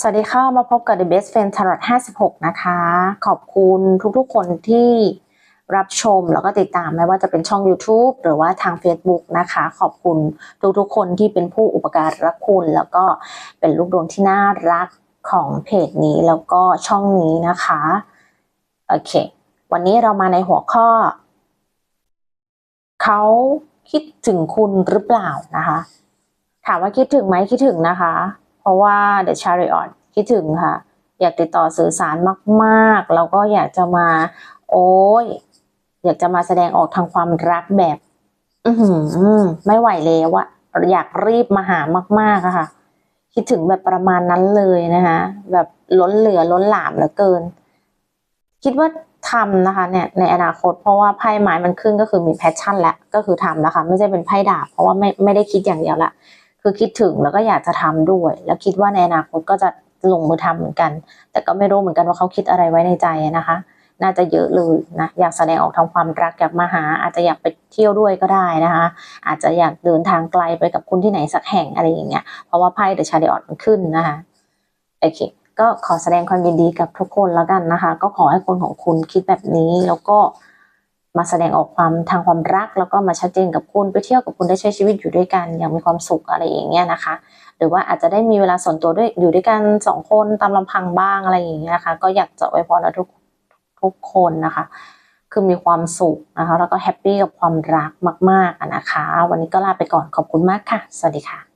สวัสดีค่ะ มาพบกับ The Best Friend Tarot 56 นะคะ ขอบคุณทุกๆ คนที่รับชมแล้วก็ติดตามไม่ว่าจะเป็นช่อง YouTube หรือว่าทาง Facebook นะคะ ขอบคุณทุกๆ คนที่เป็นผู้อุปการะคุณ แล้วก็เป็นลูกดวงที่น่ารักของเพจนี้แล้วก็ช่องนี้นะคะ โอเค วันนี้เรามาในหัวข้อ เขาคิดถึงคุณหรือเปล่านะคะ ถามว่าคิดถึงไหมคิดถึงนะคะ ราะว่า The Chariot คิดถึงค่ะ อยากติดต่อสื่อสารมากๆ แล้วก็อยากจะมา โอ้ย อยากจะมาแสดงออกทางความรักแบบ อืไม่ไหวแล้วอะอยากรีบมาหามากๆอะค่ะ คิดถึงแบบประมาณนั้นเลยนะคะแบบล้นเหลือล้นหลามเหลือเกิน คิดว่าทำนะคะเนี่ยในอนาคตเพราะว่าไพ่ไม้มันขึ้นก็คือมีแพชชั่นแล้วก็คือทำแล้วค่ะไม่ใช่เป็นไพ่ดาบเพราะว่าไม่ไม่ได้คิดอย่างเดียวละ คือคิดถึงแล้วก็อยากจะทำด้วย แล้วคิดว่าในอนาคตก็จะลงมือทำเหมือนกัน แต่ก็ไม่รู้เหมือนกันว่าเขาคิดอะไรไว้ในใจนะคะ น่าจะเยอะเลยนะอยากแสดงออกทางความรักอยากมาหา อาจจะอยากไปเที่ยวด้วยก็ได้นะคะ อาจจะอยากเดินทางไกลไปกับคุณที่ไหนสักแห่งอะไรอย่างเงี้ยเพราะว่าไพ่เดอะชาเดออดมันขึ้นนะคะโอเคก็ขอแสดงความยินดีกับทุกคนแล้วกันนะคะ ก็ขอให้คนของคุณคิดแบบนี้แล้วก็ มาแสดงออกความทางความรัก แล้วก็มาชัดเจนกับคุณไปเที่ยวกับคุณได้ใช้ชีวิตอยู่ด้วยกัน อย่างมีความสุขอะไรอย่างเงี้ยนะคะ หรือว่าอาจจะได้มีเวลาส่วนตัวด้วยอยู่ด้วยกันสองคนตามลำพังบ้างอะไรอย่างเงี้ยนะคะก็อยากจะอวยพรทุกทุกคนนะคะ คือมีความสุขนะคะ แล้วก็แฮปปี้กับความรักมากๆนะคะ วันนี้ก็ลาไปก่อนขอบคุณมากค่ะ สวัสดีค่ะ